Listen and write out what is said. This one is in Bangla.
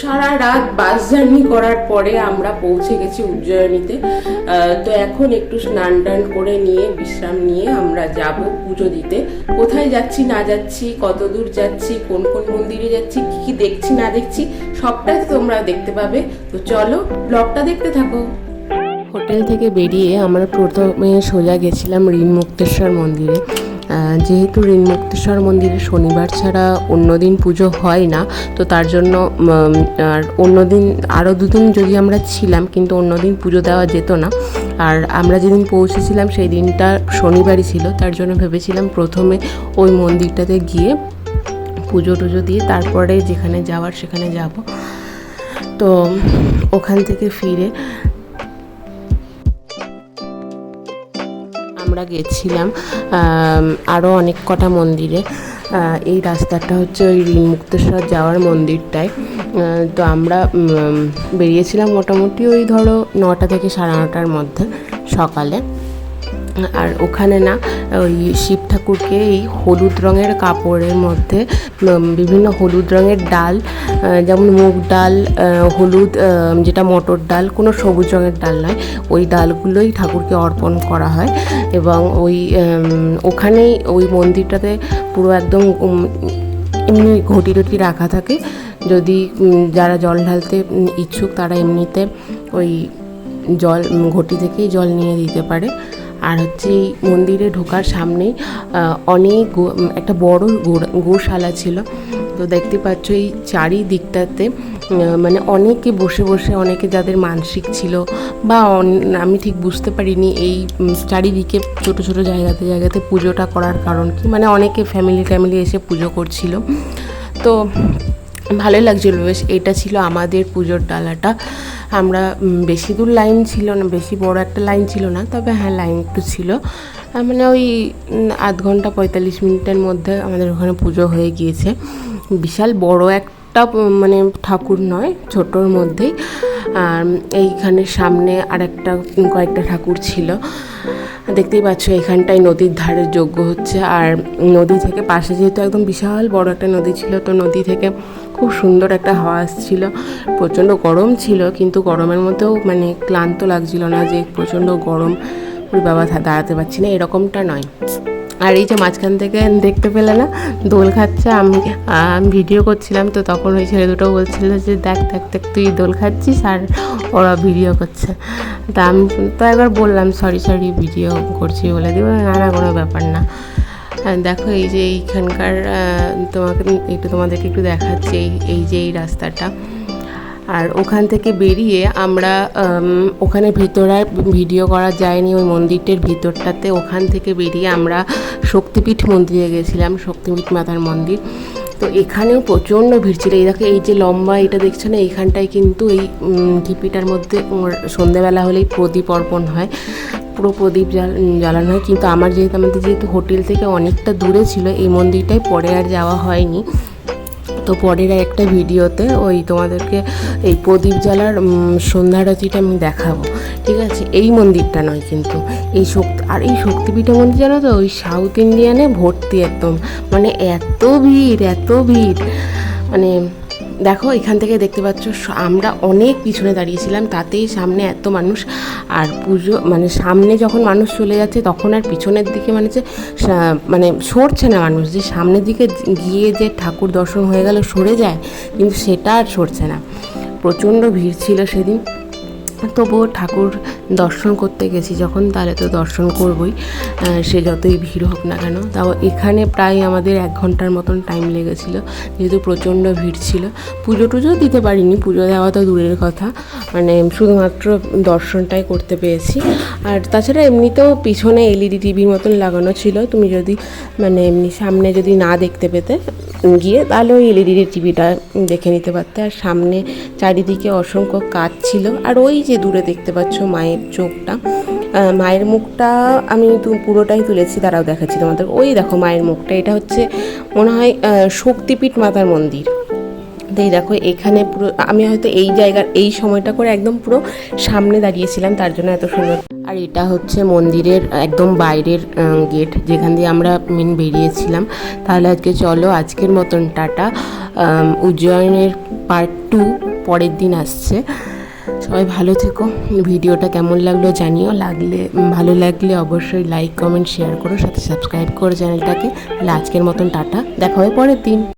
সারা রাত বাস জার্নি করার পরে আমরা পৌঁছে গেছি উজ্জয়িনীতে। তো এখন একটু স্নান টান করে নিয়ে, বিশ্রাম নিয়ে আমরা যাব পুজো দিতে। কোথায় যাচ্ছি, না যাচ্ছি, কত দূর যাচ্ছি, কোন কোন মন্দিরে যাচ্ছি, কি কি দেখছি, না দেখছি, সবটাই তোমরা দেখতে পাবে। তো চলো, ব্লগটা দেখতে থাকো। হোটেল থেকে বেরিয়ে আমরা প্রথমে সোজা গেছিলাম ঋণ মুক্তেশ্বর মন্দিরে। যেহেতু ঋণ মুক্তেশ্বর মন্দিরে শনিবার ছাড়া অন্য দিন পুজো হয় না, তো তার জন্য আর অন্য দিন, আরও দুদিন যদি আমরা ছিলাম, কিন্তু অন্য দিন পুজো দেওয়া যেত না। আর আমরা যেদিন পৌঁছেছিলাম, সেই দিনটা শনিবারই ছিল। তার জন্য ভেবেছিলাম প্রথমে ওই মন্দিরটাতে গিয়ে পুজো টুজো দিয়ে তারপরে যেখানে যাওয়ার সেখানে যাব। তো ওখান থেকে ফিরে আমরা গেছিলাম আরও অনেক কটা মন্দিরে। এই রাস্তাটা হচ্ছে ওই মুক্তেশ্বর যাওয়ার মন্দিরটায়। তো আমরা বেরিয়েছিলাম মোটামুটি ওই ধরো নটা থেকে সাড়ে নটার মধ্যে সকালে। আর ওখানে না, ওই শিব ঠাকুরকে এই হলুদ রঙের কাপড়ের মধ্যে বিভিন্ন হলুদ রঙের ডাল যেমন মুগ ডাল হলুদ যেটা মটর ডাল, কোনো সবুজ রঙের ডাল নয়। ওই ডালগুলোই ঠাকুরকে অর্পণ করা হয় এবং ওই ওখানেই ওই মন্দিরটাতে পুরো একদম এমনি ঘটি টটি রাখা থাকে। যদি যারা জল ঢালতে ইচ্ছুক তারা এমনিতে ওই জল, ঘটি থেকেই জল নিয়ে দিতে পারে। আর হচ্ছে এই মন্দিরে ঢোকার সামনেই অনেক একটা বড় গোশালা ছিল। তো দেখতে পাচ্ছ এই চারিদিকটাতে মানে অনেকে বসে বসে, অনেকে যাদের মানসিক ছিল বা আমি ঠিক বুঝতে পারিনি এই চারিদিকে ছোট ছোট জায়গাতে জায়গাতে পুজোটা করার কারণ কি মানে অনেকে ফ্যামিলি ট্যামিলি এসে পুজো করছিল। তো ভালোই লাগছিল বেশ, এটা ছিল আমাদের পুজোর ডালাটা। আমরা বেশি দূর লাইন ছিল না, বেশি বড় একটা লাইন ছিল না, তবে হ্যাঁ লাইন একটু ছিল। মানে ওই আধ ঘণ্টা পঁয়তাল্লিশ মিনিটের মধ্যে আমাদের ওখানে পুজো হয়ে গিয়েছে। বিশাল বড় একটা মানে ঠাকুর নয়, ছোটোর মধ্যেই। আর এইখানে সামনে আর একটা কয়েকটা ঠাকুর ছিল। দেখতেই পাচ্ছ, এখানটায় নদীর ধারে যোগ্য হচ্ছে। আর নদী থেকে পাশে যেহেতু একদম বিশাল বড় একটা নদী ছিল, তো নদী থেকে খুব সুন্দর একটা হাওয়া আসছিল। প্রচণ্ড গরম ছিল, কিন্তু গরমের মধ্যেও মানে ক্লান্ত লাগছিল না যে প্রচণ্ড গরম। বাবা দাঁড়াতে পারছি না, এরকমটা নয়। আর এই যে মাঝখান থেকে দেখতে পেলে না, দোল খাচ্ছে, আমি ভিডিও করছিলাম, তো তখন ওই ছেলে দুটো বলছিল যে, দেখ দেখ দেখ, তুই দোল খাচ্ছিস আর ওরা ভিডিও করছে। তা আমি, তো একবার বললাম সরি সরি ভিডিও করছি বলে দিব। না না, কোনো ব্যাপার না। দেখো এই যে এইখানকার তোমাকে, একটু তোমাদেরকে একটু দেখাচ্ছে এই যে এই রাস্তাটা। আর ওখান থেকে বেরিয়ে আমরা ওখানে ভিতর ভিডিও করা যায়নি, ওই মন্দিরটার ভিতরটাতে ওখান থেকে বেরিয়ে আমরা শক্তিপীঠ মন্দিরে গেছিলাম, শক্তিপীঠ মাতার মন্দির। তো এখানেও প্রচণ্ড ভিড় ছিল। এই দেখো, এই যে লম্বা এটা দেখছ না, এইখানটায় কিন্তু এই ঢিপিটার মধ্যে সন্ধেবেলা হলেই প্রদীপ অর্পণ হয়। পুরো প্রদীপ জ্বাল জ্বালানো হয়। কিন্তু আমার যেহেতু, আমাদের যেহেতু হোটেল থেকে অনেকটা দূরে ছিল, এই মন্দিরটায় পরে আর যাওয়া হয়নি। তো পরের একটা ভিডিওতে ওই তোমাদেরকে এই প্রদীপ জ্বালার সন্ধ্যারতিটা আমি দেখাবো। ঠিক আছে? এই মন্দিরটা নয় কিন্তু, এই শক্তি, আর এই শক্তিপীঠ মন্দির জানো তো, ওই সাউথ ইন্ডিয়ানে ভর্তি একদম। মানে এত ভিড় এত ভিড়। মানে দেখো, এখান থেকে দেখতে পাচ্ছ আমরা অনেক পিছনে দাঁড়িয়েছিলাম, তাতেই সামনে এত মানুষ। আর পুজো মানে সামনে যখন মানুষ চলে যাচ্ছে, তখন আর পিছনের দিকে মানে যে মানে সরছে না মানুষ। যে সামনের দিকে গিয়ে যে ঠাকুর দর্শন হয়ে গেল, সরে যায়, কিন্তু সেটা আর সরছে না। প্রচণ্ড ভিড় ছিল সেদিন। তবুও ঠাকুর দর্শন করতে গেছি, যখন তাহলে তো দর্শন করবই সে যতই ভিড় হোক না কেন। তাও এখানে প্রায় আমাদের এক ঘণ্টার মতন টাইম লেগেছিল, যেহেতু প্রচণ্ড ভিড় ছিল। পুজো টুজো দিতে পারিনি, পুজো দেওয়া তো দূরের কথা। মানে শুধুমাত্র দর্শনটাই করতে পেরেছি। আর তাছাড়া এমনিতেও পিছনে এলইডি টিভির মতন লাগানো ছিল, তুমি যদি মানে এমনি সামনে যদি না দেখতে পেতে গিয়ে তাহলে ওই এলইডি টিভিটা দেখে নিতে পারতে। আর সামনে চারিদিকে অসংখ্য কাজ ছিল। আর ওই যে দূরে দেখতে পাচ্ছ মায়ের চোখটা মায়ের মুখটা আমি পুরোটাই তুলেছি তারাও দেখাচ্ছি তোমাদের। ওই দেখো মায়ের মুখটা, এটা হচ্ছে মনে হয় শক্তিপীঠ মাতার মন্দির। এই দেখো, এখানে পুরো, আমি হয়তো এই জায়গার, এই সময়টা করে একদম পুরো সামনে দাঁড়িয়েছিলাম, তার জন্য এত সুন্দর। আর এটা হচ্ছে মন্দিরের একদম বাইরের গেট, যেখান দিয়ে আমরা মেন বেরিয়েছিলাম। তাহলে আজকে চলো, আজকের মতন টাটা। উজ্জয়নের পার্ট টু পরের দিন আসছে। সবাই ভালো থেকো। ভিডিওটা কেমন লাগল জানিও। লাগলে, ভালো লাগলে অবশ্যই লাইক কমেন্ট শেয়ার করো। সাথে সাবস্ক্রাইব করো চ্যানেলটাকে। আজকের মতন টাটা। দেখা হবে পরের দিন।